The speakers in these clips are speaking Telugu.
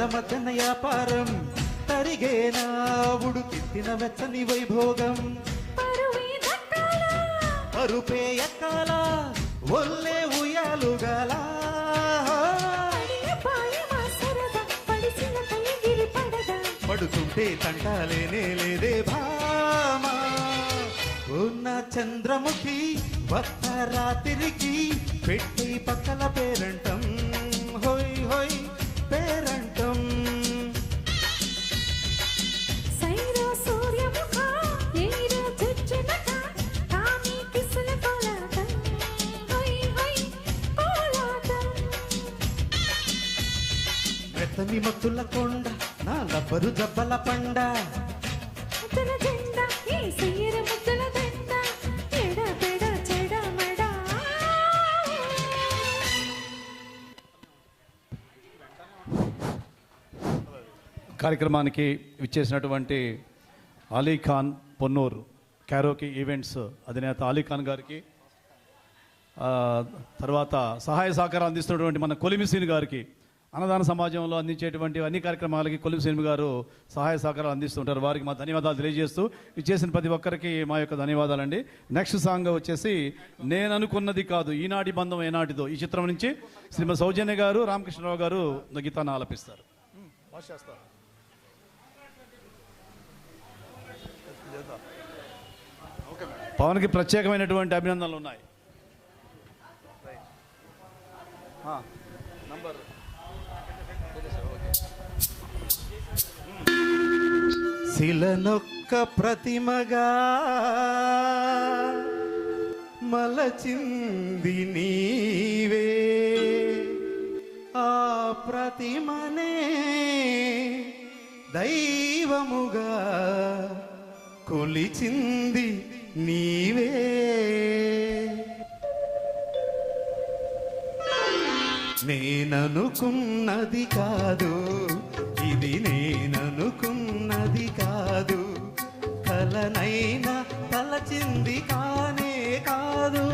ధర మధ్యన వ్యాపారం తరిగేనా ఉడుకెత్తిన వెచ్చని వైభోగం. పరువే అరుపే ఎక్కాల ఒల్లే ఉయ్యాలుగల పడిన పడుతుంటే తంటాలేనే లేదే భామా. ఉన్న చంద్రముఖి వత్త రాత్రికి పెట్టి పక్కల పేరంటం. మత్తుల కొండ నా లబ్బరు జబ్బల పండ. కార్యక్రమానికి విచ్చేసినటువంటి అలీ ఖాన్ పొన్నూరు క్యారోకి ఈవెంట్స్ అధినేత అలీ ఖాన్ గారికి ఆ, తర్వాత సహాయ సహకారం అందిస్తున్నటువంటి మన కొలిమిసీని గారికి అన్నదాన సమాజంలో అందించేటువంటి అన్ని కార్యక్రమాలకి కొలిమిసీని గారు సహాయ సహకారాలు అందిస్తుంటారు. వారికి మా ధన్యవాదాలు తెలియజేస్తూ ఇచ్చేసిన ప్రతి ఒక్కరికి మా యొక్క ధన్యవాదాలండి. నెక్స్ట్ సాంగ్ వచ్చేసి నేను అనుకున్నది కాదు ఈనాటి బంధం ఏనాటిదో ఈ చిత్రం నుంచి శ్రీమతి సౌజన్య గారు రామకృష్ణరావు గారు గీతాన్ని ఆలపిస్తారు. పవన్కి ప్రత్యేకమైనటువంటి అభినందనలు ఉన్నాయి. శిలనొక్క ప్రతిమగా మలచింది నీవే. ఆ ప్రతిమనే దైవముగా కొలిచింది నీవే. నేననుకున్నది కాదు ఇది నేననుకున్నది కాదు కాదు. కలనైనా తలచింది కానే కాదు.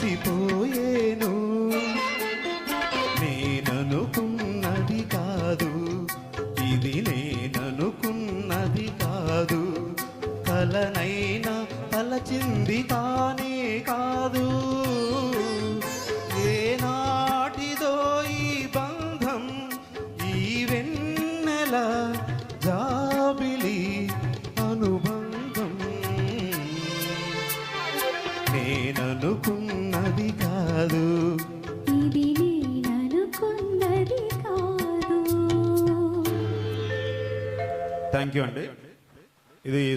కలిసిపోయేను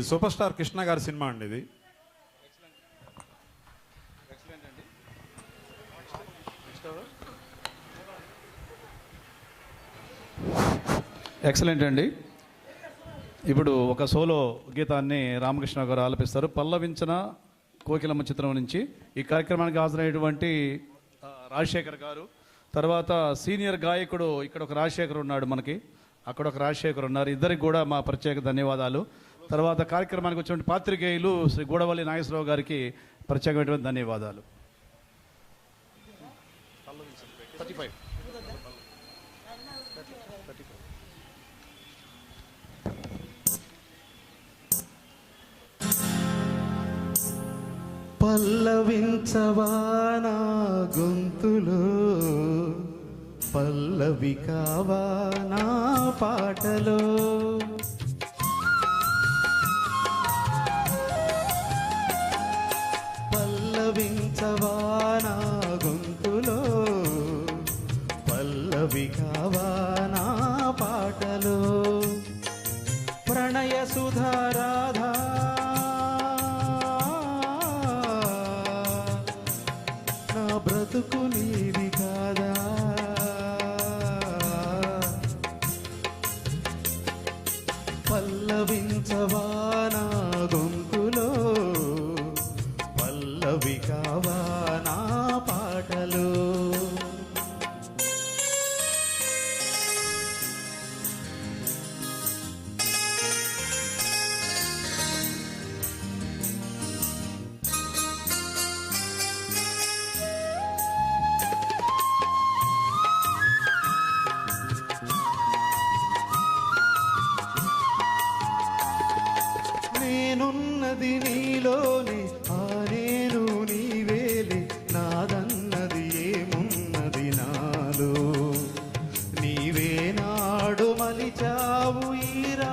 Super star Krishna గారి సినిమా అండి ఇది. ఎక్సలెంట్ అండి. ఇప్పుడు ఒక సోలో గీతాన్ని రామకృష్ణ గారు ఆలపిస్తారు. పల్లవించిన కోకిలమ్మ చిత్రం నుంచి ఈ కార్యక్రమానికి హాజరైనటువంటి రాజశేఖర్ గారు. తర్వాత సీనియర్ గాయకుడు ఇక్కడ ఒక రాజశేఖర్ ఉన్నాడు మనకి. అక్కడ ఒక రాజశేఖర్ ఉన్నారు. ఇద్దరికి కూడా మా ప్రత్యేక ధన్యవాదాలు. తర్వాత కార్యక్రమానికి వచ్చినటువంటి పాత్రికేయులు శ్రీ గూడవల్లి నాగేశ్వరరావు గారికి ప్రత్యేకమైనటువంటి ధన్యవాదాలు. పల్లవించవానా గొంతులో? పల్లవి కావా నా పాటలో? పల్లవించవా ಚಾವು ಈರಾ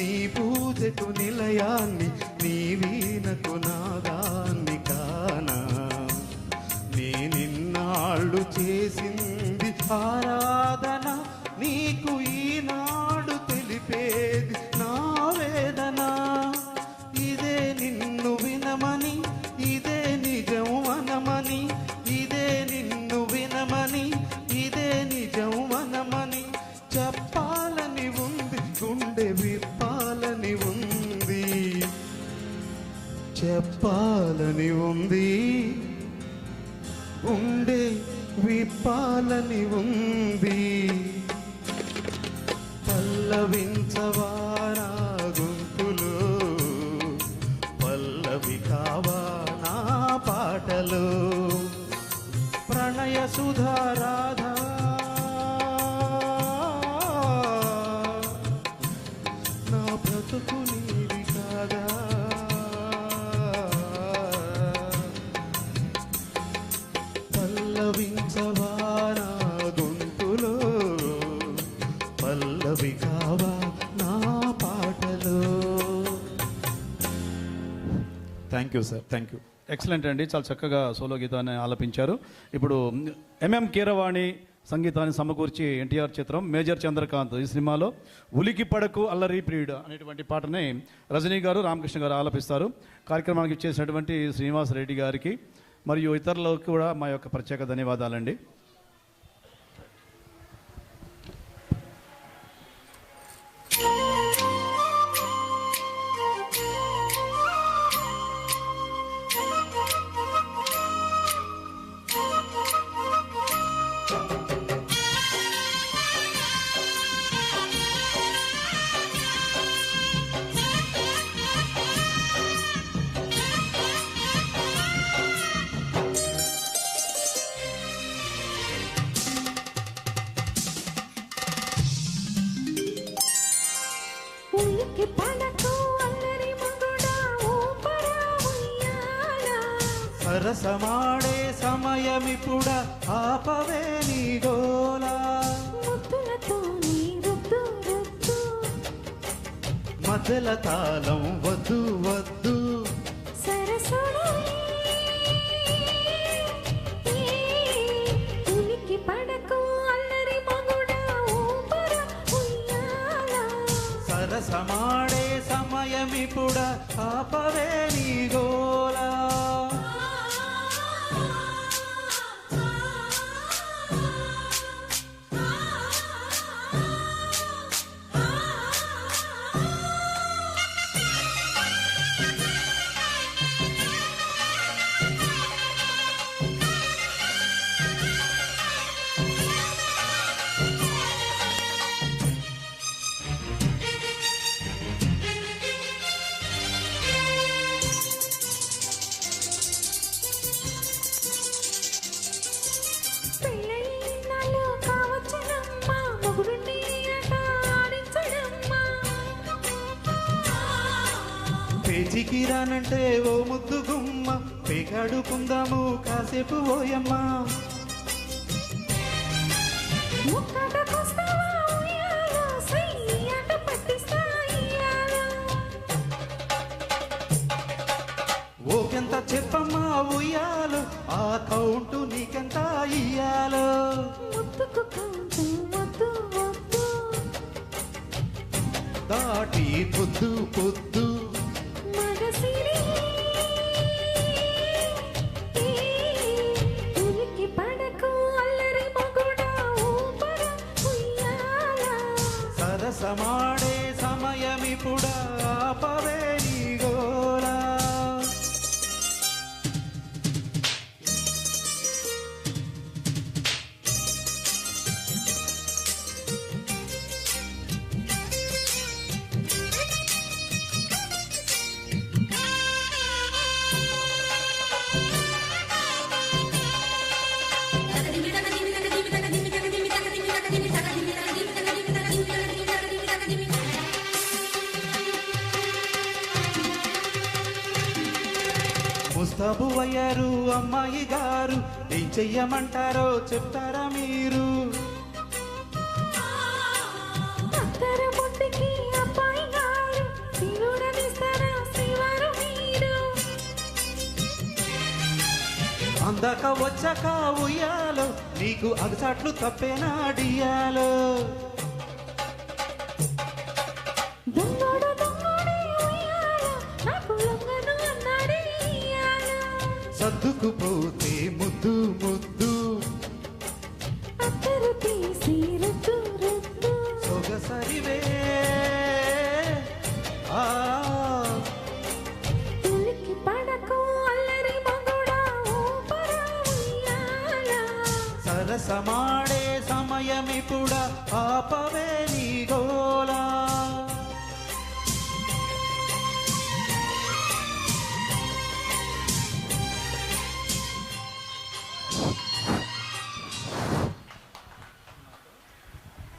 నీ పూజకు నిలయాన్ని నీ వీణకు నాదాన్ని కానా? నీ నిన్నాళ్ళు చేసింది ఆరాధన నీకు you sir thank you excellent అండి. చాలా చక్కగా సోలో గీతాన్ని ఆలపించారు. ఇప్పుడు ఎంఎం కీరవాణి సంగీతాన్ని సమకూర్చి ఎన్టీఆర్ చిత్రం మేజర్ చంద్రకాంత్ ఈ సినిమాలో ఉలికి పడకు అల్లరి ప్రియుడు అనేటువంటి పాటని రజనీ గారు రామకృష్ణ గారు ఆలపిస్తారు. కార్యక్రమానికి ఇచ్చేసినటువంటి శ్రీనివాస్ రెడ్డి గారికి మరియు ఇతరులకు కూడా మా యొక్క ప్రత్యేక ధన్యవాదాలండి. సరసమాడే సమయమిపుడ ఆపవే నీ గోలా. తాళం వద్దు వద్దు. సరసమాడే సమయమిపుడ ఆపవే నీ గోలా. కాసేపు ఓయమ్మా ఓకెంత చెప్పమ్మా ఉయ్యాలు? ఆ కౌంటు నీకెంత ఇయ్యాలో? దాటి పొద్దు పొద్దు సరసమాడే బాబు అయ్యారు అమ్మాయి గారు ఏం చెయ్యమంటారో చెప్తారా మీరు? అందాక వచ్చాక ఉయ్యాలో నీకు అగసాట్లు తప్పేనా డియాలో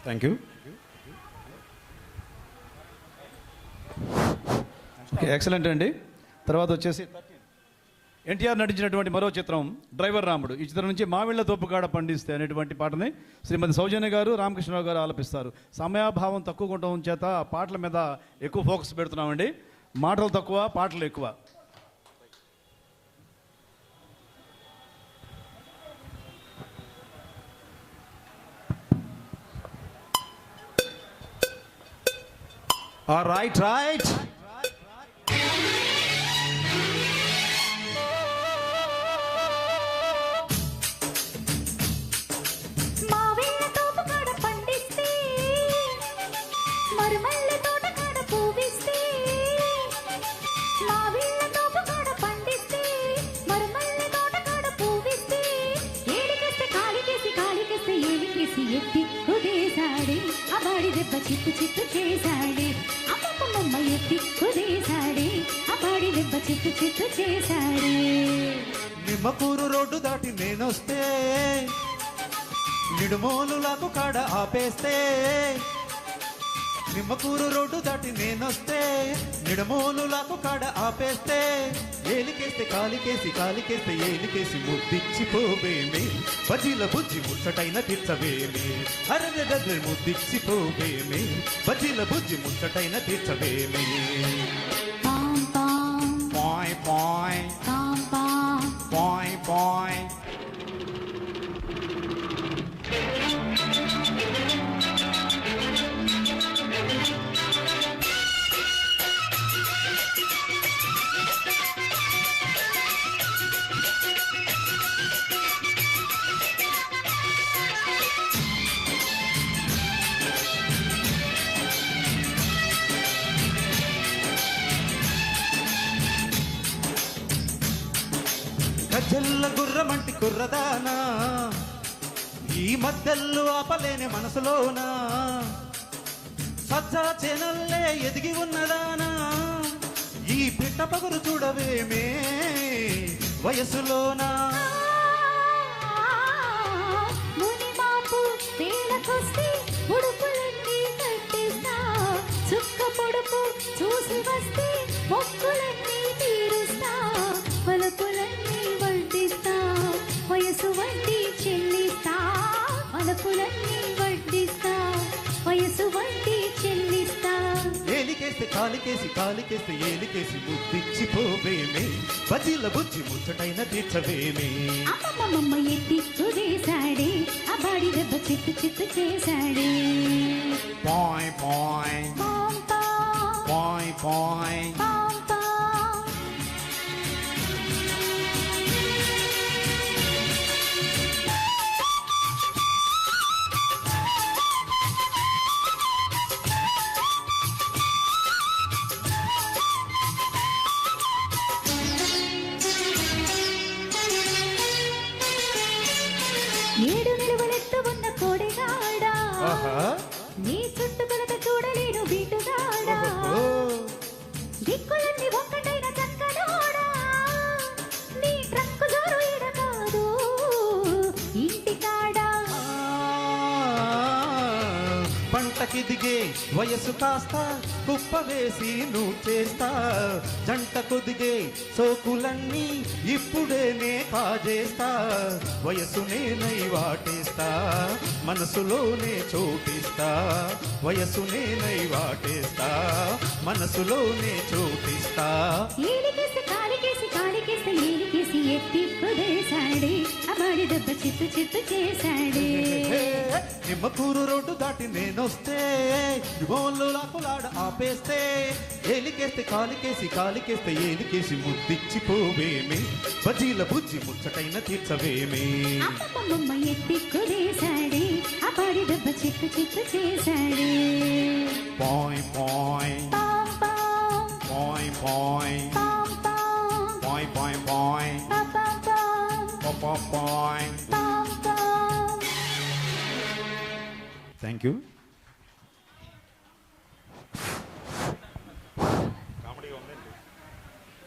థ్యాంక్ యూ ఎక్సలెంట్ అండి. తర్వాత వచ్చేసి ఎన్టీఆర్ నటించినటువంటి మరో చిత్రం డ్రైవర్ రాముడు. ఈ చిత్రం నుంచి మావిళ్ళ తోపుగాడ పండిస్తే అనేటువంటి పాటని శ్రీమతి సౌజన్య గారు రామకృష్ణరావు గారు ఆలపిస్తారు. సమయాభావం తక్కువ ఉండడం చేత పాటల మీద ఎక్కువ ఫోకస్ పెడుతున్నామండి. మాటలు తక్కువ పాటలు ఎక్కువ. రైట్ రైట్ మావిళ్ళ చిత్తు చిత్తు చేశాడే. నిమ్మకూరు రోడ్డు దాటి నేనొస్తే నిడుమోలులకు కాడ ఆపేస్తే నిమ్మకూరు రోడ్డు దాటి నేనొస్తే నిడమోలులకు కాడ ఆపేస్తే ఏలికేస్తే కాలికేసి కాలికేస్తే ఏలికేసి ముద్దిచ్చిపోవేమే. బజీల బుజ్జి ముచ్చటైన తీర్చవేమే. అరగ దగ్గర ముద్దిచ్చిపోవేమే. బజీల బుజ్జి ముచ్చటైన తీర్చవేమే. పాయ్ పాయ్ పాం పాం గజ్జల్ల గుర్రమంటి కుర్రదానా. ఈ మద్దెల్లు ఆపలేని మనసులోనా. సజ్జా చెనల్లే ఎదిగి ఉన్నదానా. ఈ పిట్ట పగురు చూడవేమే వయసులోనా. చుక్క పొడుపు చూసి వస్తే మొక్కులన్నీ తీరుస్తా. పలుపులన్నీ వయసు వడ్డీ చెల్లిస్తా పలుపులన్నీ వడ్డిస్తా. వయసు వడ్డీ చెల్లిస్తా. ఏలికేస్తే కాలికేసి కాలికేస్తే ఏలికేసి ముద్దిచ్చిపోవేమే. బజిల బుజ్జి ముచ్చటైన తీర్చవేమే. అమ్మమ్మమ్మ ఎత్తి కుదేశాడే ఆ బాడి దెబ్బ చిత్తు చిత్తు చేశాడే. పాయ్ పాయ్ పాం పాం పాయ్ పాయ్ 売れっ子 పంటకి దిగే వయసు కాస్త కుప్ప వేసి నువ్వు చేస్తా. జంటకు దిగే సోకులన్నీ ఇప్పుడేనే కాజేస్తా వయసు నేనై వాటేస్తా మనసులోనే చోటిస్తా వయసు నేనై వాటేస్తా మనసులోనే చోటిస్తా ఎత్తి కుదేశాడే అబాడి దెబ్బ చిత్తు చిత్తు చేశాడే. నిమ్మకూరు రోడ్డు దాటి నేనొస్తే గోళ్ళు లాకులాడ ఆపేస్తే ఏలికేస్తే కాలికేసి కాలికేస్తే ఏలికేసి ముద్దిచ్చిపోవేమి. బజీల బుజ్జి ముచ్చటైన తీర్చవేమి. అమ్మమ్మమ్మ ఎత్తి కుదేశాడే అబాడి దెబ్బ చిత్తు చిత్తు చేశాడే. పాయ్ పాయ్. పాం పాం. పాయ్ పాయ్. పాం పాం పాయ్ పాయ్ పాయ్ పాం పాం పాం పా, పా, పాయ్ పాం పాం థ్యాంక్ యూ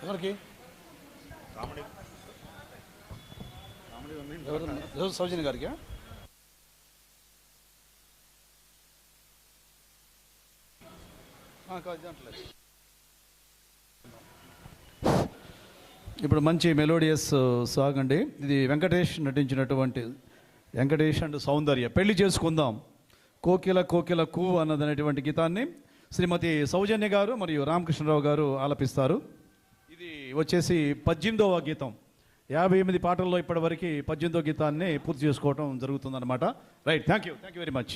ఎవరికి? ఎవరు? ఎవరు? సౌజన్య గారికి? ఇప్పుడు మంచి మెలోడియస్ uh, సాంగ్ అండి. ఇది వెంకటేష్ నటించినటువంటి వెంకటేష్ అండ్ సౌందర్య. పెళ్ళి చేసుకుందాం. కోకిల కోకిల కూ అన్నదనేటువంటి గీతాన్ని శ్రీమతి సౌజన్య గారు మరియు రామకృష్ణరావు గారు ఆలపిస్తారు. ఇది వచ్చేసి పద్దెనిమిదవ గీతం. యాభై ఎనిమిది పాటల్లో ఇప్పటివరకు పద్దెనిమిదవ గీతాన్ని పూర్తి చేసుకోవడం జరుగుతుందన్నమాట. Right thank you thank you very much.